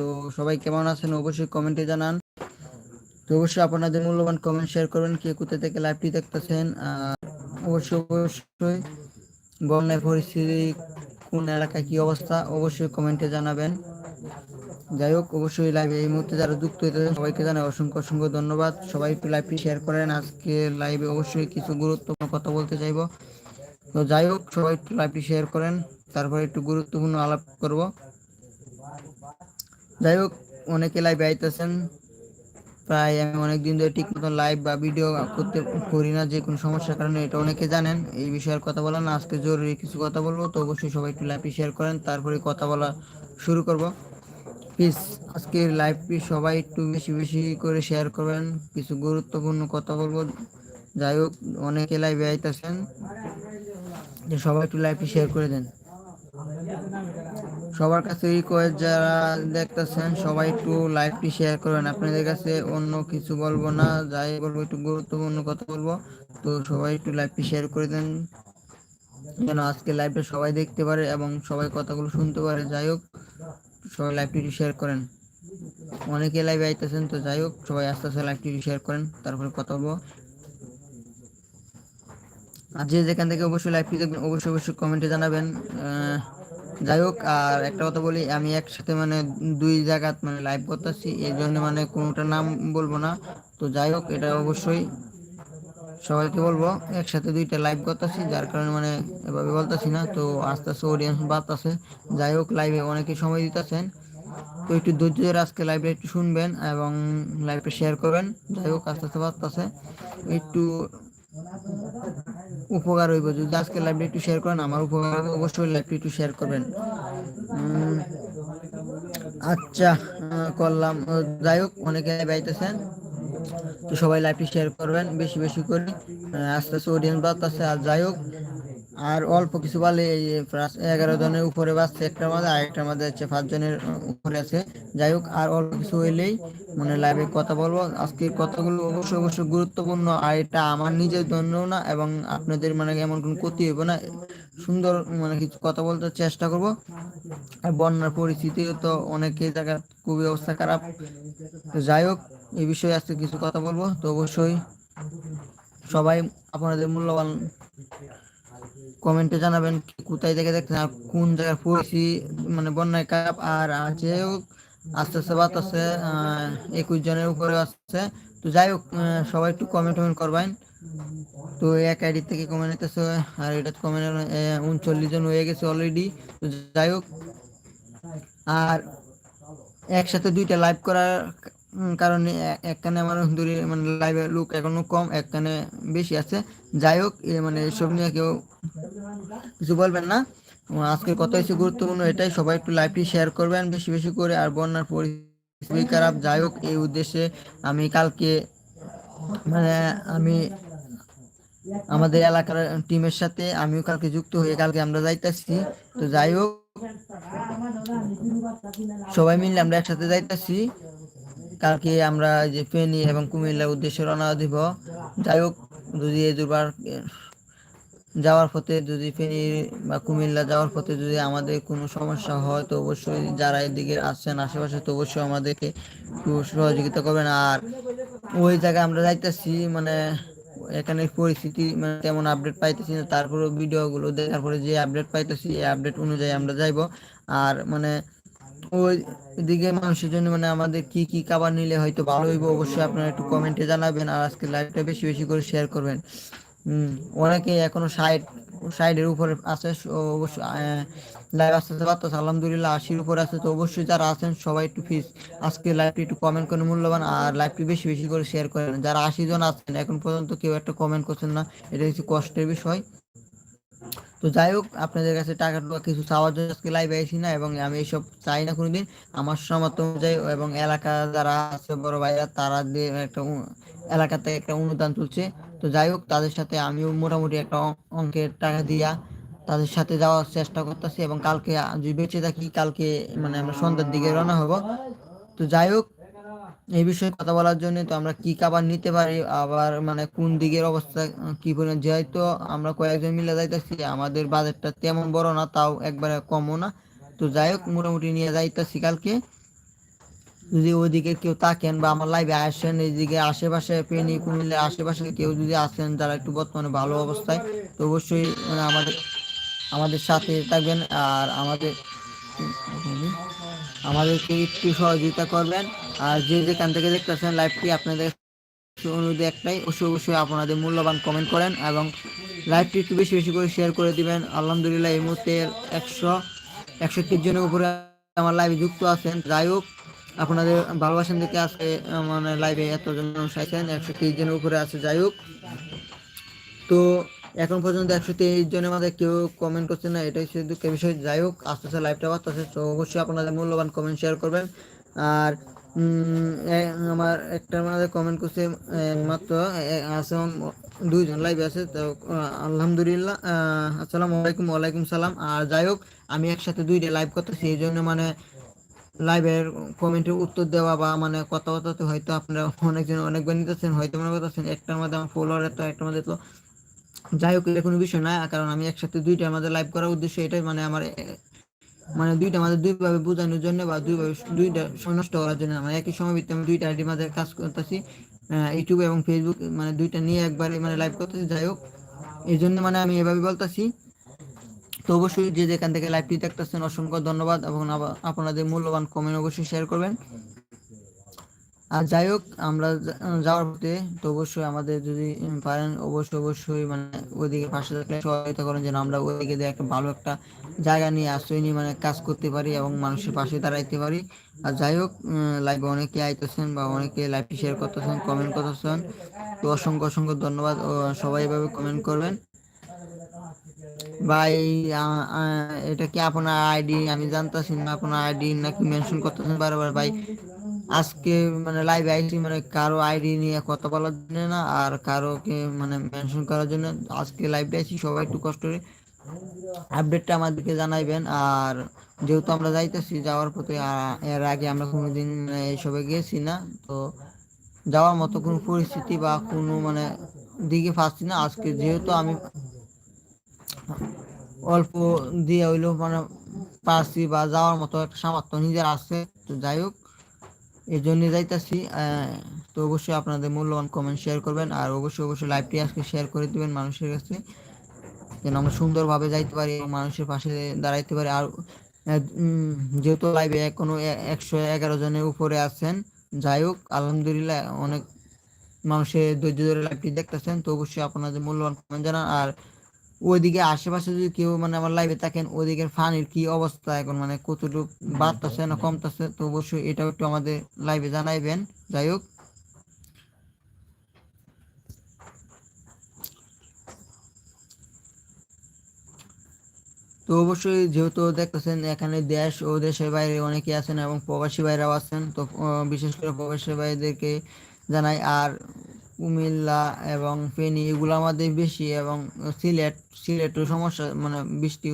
তো সবাই কেমন আছেন অবশ্যই কমেন্টে জানান। তো অবশ্যই আপনাদের মূল্যবান কমেন্ট শেয়ার করবেন কে কোথা থেকে লাইভটি দেখতেছেন। অবশ্যই অবশ্যই বন্যার পরিস্থিতি কোন এলাকায় কি অবস্থা অবশ্যই কমেন্টে জানাবেন। যাই হোক, অবশ্যই লাইভে এই মুহূর্তে যারা যুক্ত হয়েছে সবাইকে জানাই অসংখ্য অসংখ্য ধন্যবাদ। সবাই একটু লাইভটি শেয়ার করেন। আজকে লাইভে অবশ্যই কিছু গুরুত্বপূর্ণ কথা বলতে চাইব। তো যাই হোক, সবাই একটু লাইভটি শেয়ার করেন। তারপরে একটু গুরুত্বপূর্ণ আলাপ করব। যাই হোক, অনেকে লাইভে আইতেছেন। প্রায় আমি অনেক দিন ধরে ঠিক মতন লাইভ বা ভিডিও করতে করি না যে কোনো সমস্যার কারণে এটা অনেকে জানেন। এই বিষয়ের কথা বলা না, আজকে জরুরি কিছু কথা বলব। তো অবশ্যই সবাই একটু লাইভটি শেয়ার করেন, তারপরে কথা বলা শুরু করব। প্লিজ আজকের লাইভটি সবাই একটু বেশি বেশি করে শেয়ার করবেন। কিছু গুরুত্বপূর্ণ কথা বলব। যাই হোক, অনেকে লাইভে আইতেছেন। যে সবাই একটু লাইভটি শেয়ার করে দেন। সবার কাছে রিকোয়েস্ট যারা দেখতেছেন, সবাই একটু লাইভটি শেয়ার করবেন। আপনাদের কাছে অন্য কিছু বলব না, যাই বলব, একটু গুরুত্বপূর্ণ কথা বলব। তো সবাই একটু লাইভটি শেয়ার করে দেন, যেন আজকে লাইভটা সবাই দেখতে পারে এবং সবাই কথাগুলো শুনতে পারে। যাই হোক, সবাই লাইভটি শেয়ার করেন। অনেকে লাইভে আইতেছেন, তো যাই হোক, সবাই আস্তে আস্তে লাইভটি শেয়ার করেন, তারপরে কথা বলব। আর যে যেখান থেকে অবশ্যই লাইভটি দেখবেন, অবশ্যই অবশ্যই কমেন্টে জানাবেন। যাই হোক, আর একটা কথা বলি, আমি একসাথে মানে দুই জায়গা মানে লাইভ করতেছি, এই জন্য মানে কোনোটা নাম বলব না। তো যাই হোক, এটা অবশ্যই সবাইকে বলব, একসাথে দুইটা লাইভ করতেছি, যার কারণে মানে এভাবে বলতেছি না। তো আস্তে আস্তে অডিয়েন্স বাড়তেছে। যাই হোক লাইভে অনেকে সময় দিতেছেন। তো একটু ধৈর্য ধরে আজকে লাইভে একটু শুনবেন এবং লাইভটা শেয়ার করবেন। যাই হোক, আস্তে আস্তে বাড়তেছে। একটু উপকার হইব। যদি আজকে লাইভটা একটু শেয়ার করেন, আমার উপকার হবে অবশ্যই লাইভটা একটু শেয়ার করবেন। আচ্ছা করলাম। যাই হোক, অনেকে বাইতেছেন তো সবাই লাইভটি শেয়ার করবেন, বেশি বেশি করে। আস্তে আস্তে অডিয়েন্স বাড়তেছে। আর যাই হোক আর অল্প কিছু বলে এগারো জনের উপরে বাঁচছে একটার মাঝে আরেকটার মাঝে হচ্ছে পাঁচজনের উপরে আছে। যাই হোক, আর অল্প কিছু হইলেই মানে লাইভে কথা বলব। আজকের কথাগুলো অবশ্যই অবশ্যই গুরুত্বপূর্ণ, আর এটা আমার নিজের জন্য না এবং আপনাদের মানে এমন কোনো ক্ষতি হইব না। সুন্দর মানে কিছু কথা বলতে চেষ্টা করব। আর বন্যার পরিস্থিতি তো অনেকে জায়গা খুবই অবস্থা খারাপ। যাই হোক, এই বিষয়ে আজকে কিছু কথা বলব। তো অবশ্যই সবাই আপনাদের মূল্যবান কমেন্টে জানাবেন কোথায় থেকে দেখছেন আর কোন জায়গায় পরিস্থিতি মানে বন্যায় কাপ আর আছে আস্তে আস্তে বাতাসে একুশ জনের উপরে আসছে তো যাই হোক সবাই একটু কমেন্ট টমেন্ট করবেন। তো এক আইডি থেকে কমেন্ট নিতেছে আর এটা কমেন্ট উনচল্লিশ জন হয়ে গেছে অলরেডি তো যাই হোক, আর একসাথে দুইটা লাইভ করার কারণে একখানে আমার দূরে মানে লাইভের লুক এখনও কম, একখানে বেশি আছে। যাই হোক মানে এসব নিয়ে কেউ কিছু বলবেন না? আজকের গুরুত্বপূর্ণ এটাই। সবাই একটু লাইভটি শেয়ার করবেন বেশি বেশি করে। আর বন্যার পরিস্থিতি খারাপ, যাই হোক, এই উদ্দেশ্যে আমি কালকে মানে আমি আমাদের এলাকার টিমের সাথে আমিও কালকে যুক্ত হয়ে কালকে আমরা যাইতেছি। তো যাই হোক, সবাই মিলে আমরা একসাথে যাইতেছি। কালকে আমরা যে ফেনী এবং কুমিল্লার উদ্দেশ্যে রওনা দিব। যাই হোক, যদি দুবার যাওয়ার পথে যদি ফেনী বা কুমিল্লা যাওয়ার পথে যদি আমাদের কোনো সমস্যা হয়, তো অবশ্যই যারা এদিকে আসছেন আশেপাশে, তো অবশ্যই আমাদেরকে একটু সহযোগিতা করবেন। আর ওই জায়গায় আমরা যাইতেছি মানে এখানে পরিস্থিতি মানে তেমন আপডেট পাইতেছি না। তারপরে ভিডিওগুলো দেখার পরে যে আপডেট পাইতেছি, এই আপডেট অনুযায়ী আমরা যাইব। আর মানে ওই দিকে মানুষের জন্য মানে আমাদের কি কি খাবার নিলে হয়তো ভালো হইব, অবশ্যই আপনারা একটু কমেন্টে জানাবেন। আর আজকে লাইভটা বেশি বেশি করে শেয়ার করবেন। হম অনেকে এখনও সাইড, সাইডের উপরে আছে অবশ্যই লাইভ আসতে পারতেছে, আলহামদুলিল্লাহ, আশির উপর আছে, তো অবশ্যই যারা আছেন, সবাই একটু প্লিজ আজকে লাইভটি একটু কমেন্ট করে মূল্যবান, আর লাইভটি বেশি বেশি করে শেয়ার করেন। যারা আশি জন আছেন, এখন পর্যন্ত কেউ একটা কমেন্ট করছেন না, এটা হচ্ছে কষ্টের বিষয়। তো যাই হোক, আপনাদের কাছে টাকা টাকা কিছু চাওয়ার জন্য আজকে লাইভ আইসি না, এবং আমি এইসব চাই না কোনোদিন। আমার সামর্থ্য অনুযায়ী, এবং এলাকা যারা আছে, বড় ভাইরা, তারা দিয়ে একটা এলাকাতে একটা অনুদান তুলছে। তো যাই হোক, তাদের সাথে আমিও মোটামুটি একটা অঙ্কের টাকা দিয়া তাদের সাথে যাওয়ার চেষ্টা করতেছি এবং কালকে, যদি বেঁচে থাকি, কালকে মানে আমরা সন্ধ্যার দিকে রওনা হব। তো যাই হোক, এই বিষয়ে কথা বলার জন্য তো আমরা কি খাবার নিতে পারি, আবার মানে কোন দিকের অবস্থা, কি পরিমাণ যেহেতু আমরা কয়েকজন মিলে যাইতেছি। আমাদের বাজেটটা তেমন বড় না, তাও একবারে কমও না। তো যাই হোক, মোটামুটি নিয়ে যাইতেছি কালকে। যদি ওইদিকে কেউ থাকেন বা আমার লাইভে আসেন, এইদিকে আশেপাশে ফেনী কুমিল্লার আশেপাশে কেউ যদি আসেন যারা একটু বর্তমানে ভালো অবস্থায়, তো অবশ্যই মানে আমাদের আমাদের সাথে থাকবেন আর আমাদের, আমাদেরকে একটু সহযোগিতা করবেন। আর যে যেখান থেকে দেখতেছেন লাইভটি আপনাদের অনুরোধ একটাই, অবশ্যই অবশ্যই আপনাদের মূল্যবান কমেন্ট করেন এবং লাইভটি একটু বেশি বেশি করে শেয়ার করে দিবেন। আলহামদুলিল্লাহ, এই মুহূর্তে একশো একশো জনের উপরে আমার লাইভে যুক্ত আছেন। যাই হোক আপনাদের ভালোবাসেন দেখে আজকে মানে লাইভে এতজন মানুষ আছেন, একশো তিরিশ জনের উপরে আছে, যাই হোক। তো এখন পর্যন্ত একশো তেইশ জনের মধ্যে কেউ কমেন্ট করছে না, এটাই শুধু দুঃখের বিষয়। যাই হোক, আস্তে আস্তে লাইভটা বাড়তেছে তো অবশ্যই আপনাদের মূল্যবান কমেন্ট শেয়ার করবেন। আর আমার একটার মধ্যে কমেন্ট করছে মাত্র আছে দুইজন লাইভে আছে, তো আলহামদুলিল্লাহ আসসালামু আলাইকুম, ওয়ালাইকুম সালাম। আর যাই হোক, আমি একসাথে দুইটা লাইভ করতেছি, এই জন্য মানে লাইভের কমেন্টের উত্তর দেওয়া বা মানে কথা কথাতে হয়তো আপনারা অনেকজন অনেকবার নিতেছেন, হয়তো মনে করতেছেন একটার মধ্যে আমার ফলোয়ার এত, একটার মধ্যে তো যাই হোক, এটা কোনো বিষয় না, কারণ আমি একসাথে দুইটা আমাদের লাইভ করার উদ্দেশ্য এটাই মানে আমার মানে দুইটা আমাদের দুইভাবে বোঝানোর জন্য বা দুইভাবে দুইটা নষ্ট করার জন্য মানে একই সময় ভিত্তিতে আমি দুইটা আইডির মাঝে কাজ করতেছি ইউটিউব এবং ফেসবুক মানে দুইটা নিয়ে একবারে মানে লাইভ করতেছি, যাই হোক। এই জন্য মানে আমি এভাবে বলতেছি। তো অবশ্যই যে যেখান থেকে লাইভটি দেখতেছেন, অসংখ্য ধন্যবাদ এবং আপনাদের মূল্যবান কমেন্ট অবশ্যই শেয়ার করবেন। আর যাই হোক, আমরা যাওয়ার পথে তো অবশ্যই আমাদের যদি পারেন, অবশ্যই অবশ্যই মানে ওইদিকে পাশে থাকলে সহায়তা করেন যেন আমরা ওইদিকে দিয়ে একটা ভালো একটা জায়গা নিয়ে আশ্রয় নিয়ে মানে কাজ করতে পারি এবং মানুষের পাশে দাঁড়াইতে পারি। আর যাই হোক লাইভে অনেকে আইতেছেন বা অনেকে লাইভটি শেয়ার করতেছেন কমেন্ট করতেছেন। তো অসংখ্য অসংখ্য ধন্যবাদ সবাই এভাবে কমেন্ট করবেন। ভাই এটা কি আপনার আইডি? আমি জানতেছি না আপনার আইডি নাকি মেনশন করতেছেন বারবার, ভাই। আজকে মানে মানে কারও আইডি নিয়ে কথা বলার জন্য না, আর কারোকে মানে মেনশন করার জন্য আজকে লাইভে আছি সবাই একটু কষ্ট করে আপডেটটা আমাদেরকে জানাইবেন। আর যেহেতু আমরা যাইতেছি যাওয়ার পথে এর আগে আমরা কোনোদিন এইসবে গেছি না, তো যাওয়ার মতো কোনো পরিস্থিতি বা কোনো মানে দিকে পাচ্ছি না। আজকে যেহেতু আমি অল্প দিয়ে হইল মানে পারছি বা যাওয়ার মতো একটা সামর্থ্য নিজের আছে। তো যাই হোক, এই জন্য যাইতেছি। তো অবশ্যই আপনাদের মূল্যবান কমেন্ট শেয়ার করবেন আর অবশ্যই অবশ্যই লাইভটি আজকে শেয়ার করে দেবেন মানুষের কাছে, যেন আমরা সুন্দরভাবে যাইতে পারি এবং মানুষের পাশে দাঁড়াইতে পারি। আর যেহেতু লাইভে কোনো একশো এগারো জনের উপরে আছেন, যাই হোক, আলহামদুলিল্লাহ অনেক মানুষের ধৈর্য ধরে লাইভটি দেখতেছেন। তো অবশ্যই আপনাদের মূল্যবান কমেন্ট জানান। আর ওইদিকে আশেপাশে যদি কেউ মানে আমার লাইভে থাকেন, ওইদিকের ফানির কি অবস্থা এখন? মানে কতটুকু বাড়তেছে না কমতেছে? তো অবশ্যই এটাও একটু আমাদের লাইভে জানাইবেন। যাই হোক। তো অবশ্যই যেহেতু দেখতেছেন, এখানে দেশ ও দেশের বাইরে অনেকে আছেন এবং প্রবাসী বাইরেও আছেন। তো বিশেষ করে প্রবাসী বাইরেদেরকে জানাই। আর কুমিল্লা এবং ফেনী এগুলো আমাদের বেশি এবং সিলেট সিলেটের সমস্যা মানে বৃষ্টি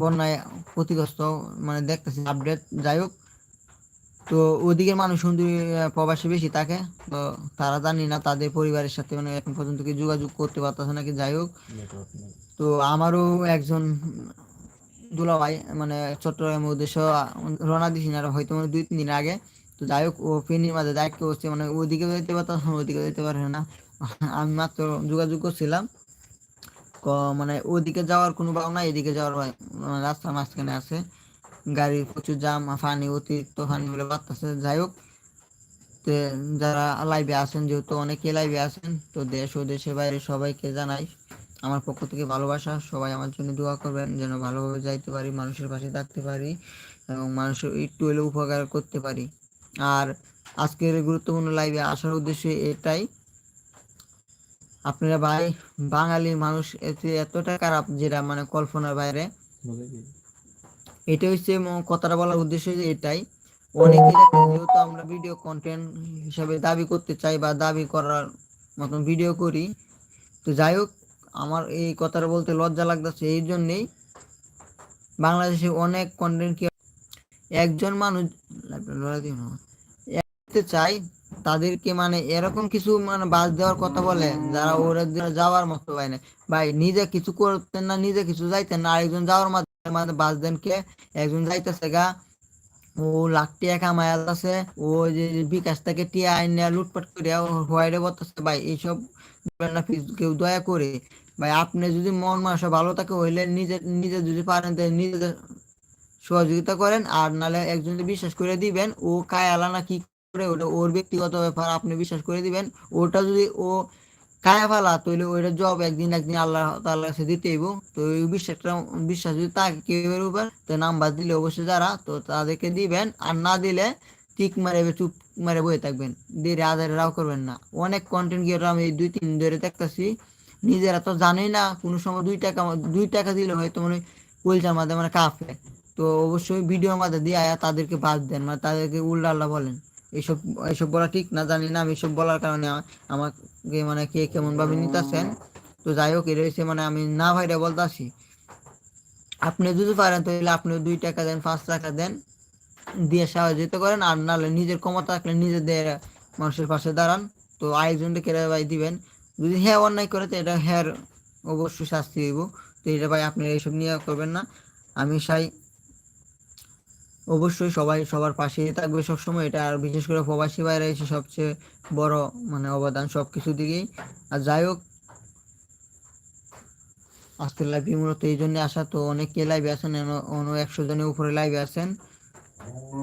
বন্যায় ক্ষতিগ্রস্ত মানে দেখতেছি আপডেট যাই হোক তো ওদিকের মানুষ শুধু প্রবাসী বেশি থাকে তো তারা জানি না তাদের পরিবারের সাথে মানে এখন পর্যন্ত কি যোগাযোগ করতে পারতেছে নাকি যাই হোক। তো আমারও একজন দুলাভাই মানে চট্টগ্রামের উদ্দেশ্য রওনা দিছি না হয়তো মানে দুই তিন দিন আগে। যাই হোক ও ফেনীর মাঝে দায়িত্ব করছে মানে ওইদিকে যেতে পারতাম ওইদিকে যেতে পারে না। আমি মাত্র যোগাযোগ করছিলাম। মানে ওইদিকে যাওয়ার কোনো ভাবনা এদিকে যাওয়ার রাস্তার মাঝখানে আছে। গাড়ি প্রচুর জাম ফানি, অতিরিক্ত ফানি বলে বাড়তেছে। যাই হোক যারা লাইভে আছেন, যেহেতু অনেকে লাইভে আছেন, তো দেশ ও দেশের বাইরে সবাইকে জানাই আমার পক্ষ থেকে ভালোবাসা। সবাই আমার জন্য দোয়া করবেন, যেন ভালোভাবে যাইতে পারি, মানুষের পাশে থাকতে পারি, এবং মানুষের একটু হলেও উপকার করতে পারি। আর আজকের গুরুত্বপূর্ণ লাইভে আসার উদ্দেশ্য এটাই। আপনারা ভাই বাঙালি মানুষ এতে এতটা খারাপ যেটা মানে কল্পনার বাইরে। এটা হচ্ছে কথাটা বলার উদ্দেশ্য যে এটাই। অনেকে যেহেতু আমরা ভিডিও কন্টেন্ট হিসাবে দাবি করতে চাই বা দাবি করার মতন ভিডিও করি, তো যাই হোক, আমার এই কথাটা বলতে লজ্জা লাগতেছে। এই জন্যেই বাংলাদেশে অনেক কন্টেন্ট একজন মানুষ চাই তাদেরকে মানে এরকম কিছু মানে বাস দেওয়ার কথা বলে, যারা ওরা যাওয়ার মতো পায় না। ভাই, নিজে কিছু করতেন না, নিজে কিছু যাইতেন না। আরেকজন যাওয়ার মাধ্যমে বাস দেন কে? একজন যাইতেছে গা, ও টিয়া কামায় আছে ও যে বিকাশ থেকে টিয়া আইন লুটপাট করে হোয়াইটে ভাই, এইসব না কেউ দয়া করে। ভাই, আপনি যদি মন মাসা ভালো থাকে, হইলে নিজে নিজে যদি পারেন নিজে সহযোগিতা করেন আর নালে একজন বিশ্বাস করে দিবেন, ও কায়ালা না কি করে, ওটা ওর ব্যক্তিগত ব্যাপার, আপনি বিশ্বাস করে দিবেন, ওটা যদি ও কায়া ফেলা তৈলে ওইটা জব একদিন একদিন আল্লাহ তাল্লাহ কাছে দিতেইব তো ওই বিশ্বাসটা, বিশ্বাস যদি তাকে কেউ উপর, তো নাম্বার দিলে অবশ্যই যারা, তো তাদেরকে দিবেন, আর না দিলে টিক মারে চুপ মারে বয়ে থাকবেন। দেরি আদারে রাও করবেন না। অনেক কন্টেন্ট গিয়ে আমি দুই, তিন ধরে দেখতেছি, নিজেরা তো জানেই না, কোনো সময় দুই টাকা দুই টাকা দিলে হয়তো মানে কলচার মাধ্যমে মানে কাফে তো অবশ্যই ভিডিওর মাধ্যমে দিয়ে আয়া তাদেরকে বাদ দেন। মানে তাদেরকে উল্টা আল্লাহ বলেন। এইসব এইসব বলা ঠিক না, জানি না, আমি এসব বলার কারণে আমাকে মানে কে কেমন ভাবে নিতেছেন। তো যাই হোক এটা হচ্ছে মানে আমি না ভাইরা বলতেছি। আপনি যদি পারেন, তাহলে আপনি দুই টাকা দেন, পাঁচ টাকা দেন, দিয়ে সহযোগিতা করেন। আর নাহলে নিজের ক্ষমতা থাকলে নিজেদের মানুষের পাশে দাঁড়ান। তো আরেকজনকে কেটে ভাই দিবেন। যদি হ্যাঁ অন্যায় করে, তো এটা হ্যাঁ অবশ্যই শাস্তি দিব তো এটা ভাই আপনি এইসব নিয়ে করবেন না। আমি চাই অবশ্যই সবাই সবার পাশে থাকবে সবসময়। এটা আর বিশেষ করে প্রবাসী বাইরে এসে সবচেয়ে বড় মানে অবদান সব কিছু দিকেই। আর যাই হোক, আজকের লাইভে মূলত এই জন্য আসা। তো অনেকে লাইভে আছেন অন্য একশো জনের উপরে লাইভে আছেন।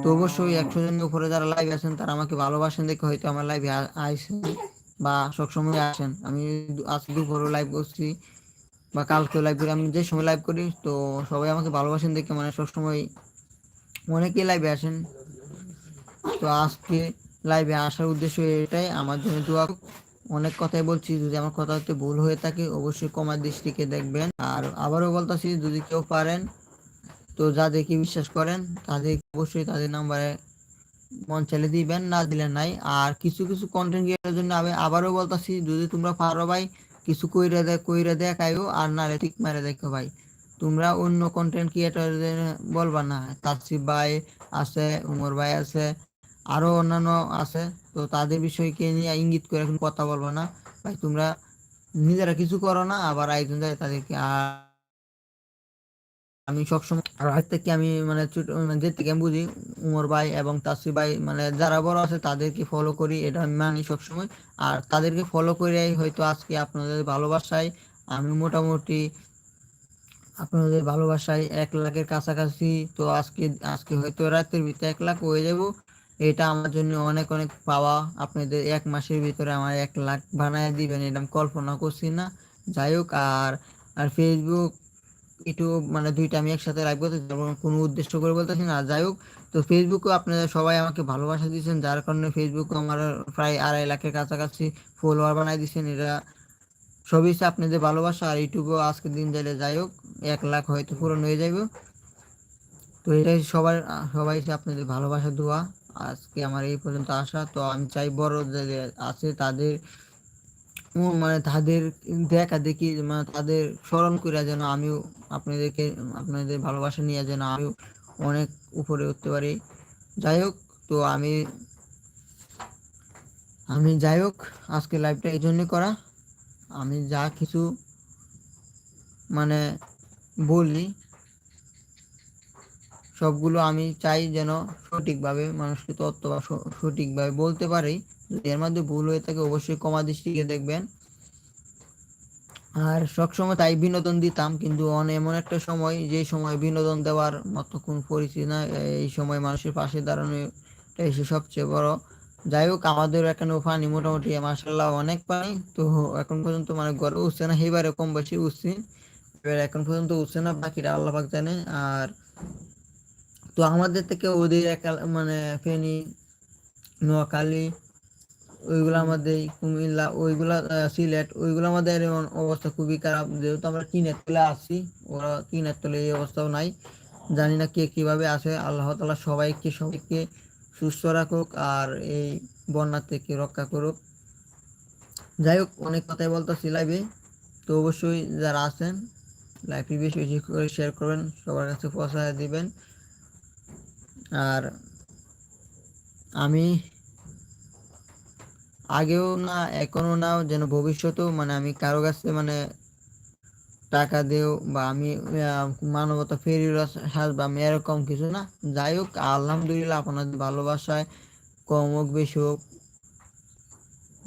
তো অবশ্যই একশো জনের উপরে যারা লাইভে আছেন, তারা আমাকে ভালোবাসেন দেখে হয়তো আমার লাইভে আইসেন বা সবসময় আসেন। আমি আজ দুপুরে লাইভ করছি বা কালকে লাইভ করি। আমি যে সময় লাইভ করি, তো সবাই আমাকে ভালোবাসেন দেখে মানে সবসময় অনেকেই লাইভে আসেন? তো আজকে লাইভে আসার উদ্দেশ্য এটাই। আমার জন্য দোয়া অনেক কথাই বলছি, যদি আমার কথা হতে ভুল হয়ে থাকে, অবশ্যই কমার দৃষ্টিকে দেখবেন। আর আবারও বলতেছি, যদি কেউ পারেন, তো যাদেরকে বিশ্বাস করেন তাদের অবশ্যই তাদের নাম্বারে মন চালে দিবেন, না দিলে নাই। আর কিছু কিছু কন্টেন্ট ক্রিয়েটার জন্য আমি আবারও বলতেছি, যদি তোমরা পারো ভাই, কিছু কইরা দেয় কইরে দেখাইও, আর নালে ঠিক মারে দেখো ভাই। তোমরা অন্য কন্টেন্ট ক্রিয়েটরদের বলবা না। তাসিফ ভাই আছে, উমর ভাই আছে, আরও অন্যান্য আছে। তো তাদের বিষয়কে নিয়ে ইঙ্গিত করে এখন কথা বলব না। ভাই, তোমরা নিজেরা কিছু করো না, আবার একজন যায় তাদেরকে আমি সবসময় আর থেকে আমি মানে মানে যে থেকে আমি বুঝি, উমর ভাই এবং তাসি ভাই মানে যারা বড় আছে, তাদেরকে ফলো করি, এটা আমি মানি সবসময়। আর তাদেরকে ফলো করে হয়তো আজকে আপনাদের ভালোবাসায় আমি মোটামুটি আপনাদের ভালোবাসায় এক লাখের কাছাকাছি। তো আজকে আজকে হয়তো রাতের ভিতরে এক লাখ হয়ে যাব। এটা আমার জন্য অনেক অনেক পাওয়া। আপনাদের এক মাসের ভিতরে আমার এক লাখ বানায় দিবেন, এটা আমি কল্পনা করছি না। যাই হোক, আর আর ফেসবুক ইউটিউব মানে দুইটা আমি একসাথে লাইভ করতে কোনো উদ্দেশ্য করে বলতেছি না। যাই হোক, তো ফেসবুকে আপনারা সবাই আমাকে ভালোবাসা দিয়েছেন, যার কারণে ফেসবুক আমার প্রায় আড়াই লাখের কাছাকাছি ফলোয়ার বানাই দিয়েছেন। এটা সবই আপনাদের ভালোবাসা, আর ইউটিউবেও আজকের দিন যাইলে যাই হোক, এক লাখ হয়তো পূরণ হয়ে যাইব। তো এটাই সবার, সবাই আপনাদের ভালোবাসা, দোয়া। আজকে আমার এই পর্যন্ত আসা। তো আমি চাই বড় যাদের আছে, তাদের মানে তাদের দেখা দেখি মানে তাদের স্মরণ করে যেন আমিও আপনাদেরকে, আপনাদের ভালোবাসা নিয়ে যেন আমিও অনেক উপরে উঠতে পারি। যাই হোক, তো আমি আমি যাই হোক, আজকে লাইভটা এই জন্যই করা। আমি যা কিছু মানে বলি, সবগুলো আমি চাই যেন সঠিকভাবে মানুষকে তত্ত্ব বা সঠিকভাবে বলতে পারি। যদি এর মধ্যে ভুল হয়ে থাকে, অবশ্যই কমা দৃষ্টিকে দেখবেন। আর সবসময় তাই বিনোদন দিতাম, কিন্তু এমন একটা সময়, যে সময় বিনোদন দেওয়ার মতো কোন পরিস্থিতি না এই সময় মানুষের পাশে দাঁড়ানো এসে সবচেয়ে বড় যাই হোক আমাদের এখানে পানি মোটামুটি মাসাল্লাহ অনেক পানি। তো এখন পর্যন্ত মানে গড়ে উঠছে না, এবারে কম বেশি উঠছি। এবার এখন পর্যন্ত উঠছে না বাকিটা আল্লাহ জানে। আর তো আমাদের থেকে ওদের মানে ফেনী, নোয়াখালী, ওইগুলো আমাদের কুমিল্লা, ওইগুলা সিলেট, ওইগুলো আমাদের অবস্থা খুবই খারাপ। যেহেতু আমরা কিনের তলে আছি, ওরা কিনের তলে এই অবস্থাও নাই। জানি না কে কীভাবে আসে আল্লাহ তালা সবাইকে সবাইকে সুস্থ রাখুক আর এই বন্যা থেকে রক্ষা করুক। যাই হোক অনেক কথাই বলতেছি লাইভে তো অবশ্যই যারা আছেন লাইভটি বেশি বেশি করে শেয়ার করবেন, সবার কাছে পৌঁছায় দিবেন। আর আমি আগেও না এখনও না, যেন ভবিষ্যতেও মানে আমি কারও কাছে মানে টাকা দেও বা আমি মানবতা ফেরির সাজবা আমি এরকম কিছু না। যাই হোক, আলহামদুলিল্লাহ আপনাদের ভালোবাসায় কম হোক, বেশি হোক,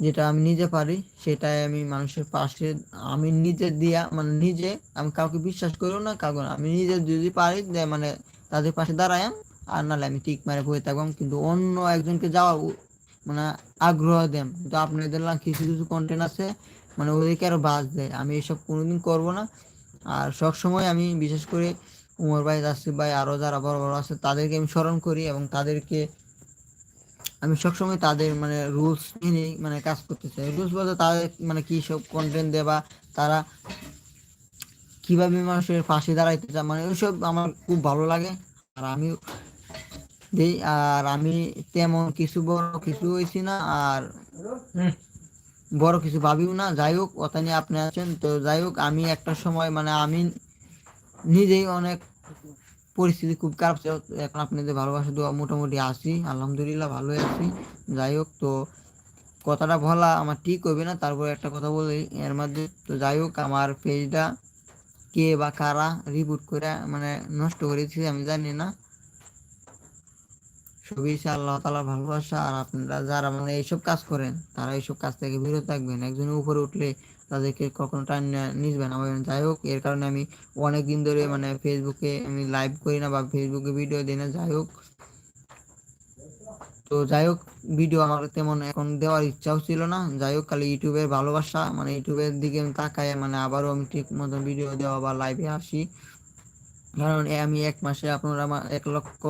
যেটা আমি নিজে পারি, সেটাই আমি মানুষের পাশে, আমি নিজে দিয়া মানে নিজে, আমি কাউকে বিশ্বাস করিও না, কাউকে আমি নিজে যদি পারি মানে তাদের পাশে দাঁড়ায়াম, আর নাহলে আমি ঠিক মারে বয়ে থাকবাম, কিন্তু অন্য একজনকে যাওয়া মানে আগ্রহ দেন কিন্তু আপনাদের কিছু কিছু কন্টেন্ট আছে মানে ওদেরকে আরও বাজ দেয়। আমি এসব কোনোদিন করব না। আর সব সময় আমি বিশেষ করে উমর ভাই আসিফ ভাই, আরও যারা বড় বড় আছে, তাদেরকে আমি স্মরণ করি এবং তাদেরকে আমি সবসময় তাদের মানে রুলস মেনে মানে কাজ করতে চাই। রুলস বলতে তাদের মানে কি সব কন্টেন্ট দেবা তারা কীভাবে মানুষের পাশে দাঁড়াইতে চায় মানে ওইসব আমার খুব ভালো লাগে। আর আমি দেই, আর আমি তেমন কিছু বড় কিছু হয়েছি না। আর বড় কিছু ভাবিও না যাই হোক ওটা নিয়ে আপনি আছেন। তো যাই হোক আমি একটা সময় মানে আমি নিজেই অনেক পরিস্থিতি খুব খারাপ ছিল। এখন আপনাদের ভালোবাসা দেওয়া মোটামুটি আছি, আলহামদুলিল্লাহ ভালোই আছি। যাই হোক তো কথাটা বলা আমার ঠিক হবে না, তারপরে একটা কথা বলি এর মধ্যে। তো যাই হোক আমার পেজটা কে বা কারা রিপোর্ট করে মানে নষ্ট করেছি আমি জানি না। আল্লাহ তালা ভালোবাসা আর আপনারা যারা মানে এইসব কাজ করেন, তারা এইসব কাজ থেকে বিরত থাকবেন। একজনের উপরে উঠলে তাদেরকে কখনো আমার যাই হোক, এর কারণে আমি অনেক দিন ধরে মানে ফেসবুকে আমি লাইভ করি না বা ফেসবুকে ভিডিও দিই না। যাই হোক। তো যাই হোক ভিডিও আমার তেমন এখন দেওয়ার ইচ্ছাও ছিল না। যাই হোক, খালি ইউটিউবের ভালোবাসা মানে ইউটিউবের দিকে তাকাই মানে আবারও আমি ঠিক মতো ভিডিও দেওয়া বা লাইভে আসি। কারণ আমি এক মাসে আপনারা এক লক্ষ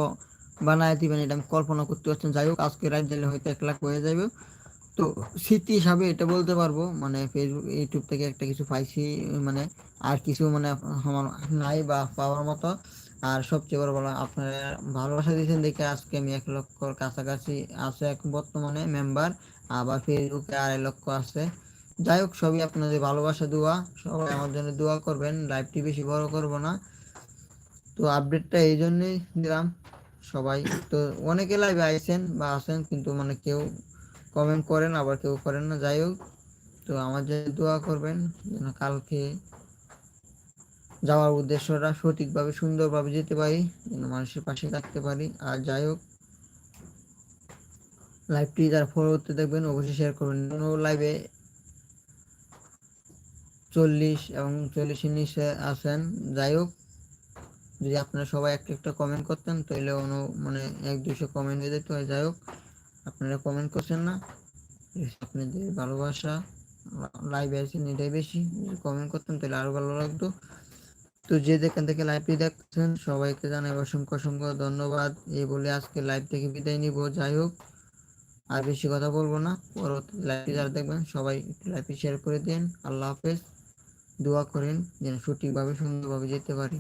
বানায় দিবেন, এটা আমি কল্পনা করতে পারছেন যাই হোক, আজকে রাত দিলে হয়তো এক লাখ হয়ে যাবে। তো স্মৃতি হিসাবে এটা বলতে পারব মানে ফেসবুক ইউটিউব থেকে একটা কিছু পাইছি মানে আর কিছু মানে আমার নাই বা পাওয়ার মতো। আর সবচেয়ে বড় বড় আপনারা ভালোবাসা দিয়েছেন দেখে আজকে আমি এক লক্ষর কাছাকাছি আছে এক বর্তমানে মেম্বার আবার ফেসবুকে আড়াই লক্ষ আছে। যাই হোক, সবই আপনাদের ভালোবাসা, দোয়া, সবাই আমার জন্য দোয়া করবেন। লাইভটি বেশি বড় করব না। তো আপডেটটা এই জন্যই দিলাম। সবাই। তো অনেকে লাইভে আইছেন বা আসেন কিন্তু মানে কেউ কমেন্ট করেন, আবার কেউ করেন না। যাই হোক, তো আমার জন্য দোয়া করবেন যেন কালকে যাওয়ার উদ্দেশ্যটা সঠিকভাবে, সুন্দরভাবে যেতে পারি, যেন মানুষের পাশে থাকতে পারি। আর যাই হোক লাইভটি যারা ফলো করতে দেখবেন, অবশ্যই শেয়ার করবেন। লাইভে চল্লিশ এবং চল্লিশের নিচে আছেন। যাই হোক যদি আপনারা সবাই একটা একটা কমেন্ট করতেন তাহলে অনু মানে এক দুশো কমেন্ট হয়ে যেত। যাই হোক, আপনারা কমেন্ট করছেন না। আপনাদের ভালোবাসা লাইভে আছেন, এটাই বেশি। কমেন্ট করতেন তাহলে আরও ভালো লাগতো। তো যে যেখান থেকে লাইভটি দেখছেন, সবাইকে জানাই অসংখ্য অসংখ্য ধন্যবাদ। এই বলে আজকে লাইভ থেকে বিদায় নিব। যাই হোক, আর বেশি কথা বলব না। পরবর্তী লাইভটি যারা দেখবেন, সবাই লাইভটি শেয়ার করে দিন। আল্লাহ হাফেজ। দোয়া করেন, যেন সঠিকভাবে, সুন্দরভাবে যেতে পারি।